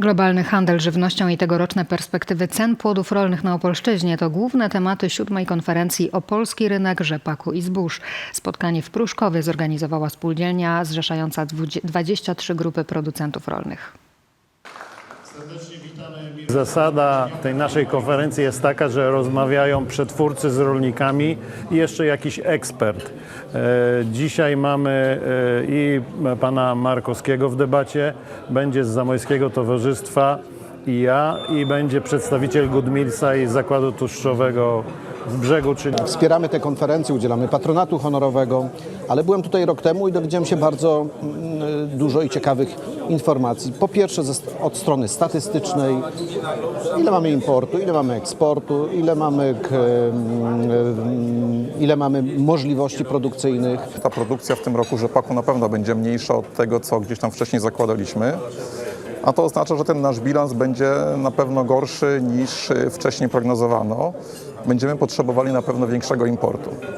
Globalny handel żywnością i tegoroczne perspektywy cen płodów rolnych na Opolszczyźnie to główne tematy siódmej konferencji o polski rynek rzepaku i zbóż. Spotkanie w Pruszkowie zorganizowała spółdzielnia zrzeszająca 23 grupy producentów rolnych. Zasada tej naszej konferencji jest taka, że rozmawiają przetwórcy z rolnikami i jeszcze jakiś ekspert. E, Dzisiaj mamy e, i pana Markowskiego w debacie, będzie z Zamojskiego Towarzystwa i ja i będzie przedstawiciel Goodmillsa i Zakładu Tłuszczowego z brzegu, czyli Wspieramy te konferencje, udzielamy patronatu honorowego, ale byłem tutaj rok temu i dowiedziałem się bardzo mm, dużo i ciekawych informacji. Po pierwsze od strony statystycznej, ile mamy importu, ile mamy eksportu, ile mamy, ile mamy możliwości produkcyjnych. Ta produkcja w tym roku rzepaku na pewno będzie mniejsza od tego, co gdzieś tam wcześniej zakładaliśmy. A to oznacza, że ten nasz bilans będzie na pewno gorszy niż wcześniej prognozowano. Będziemy potrzebowali na pewno większego importu.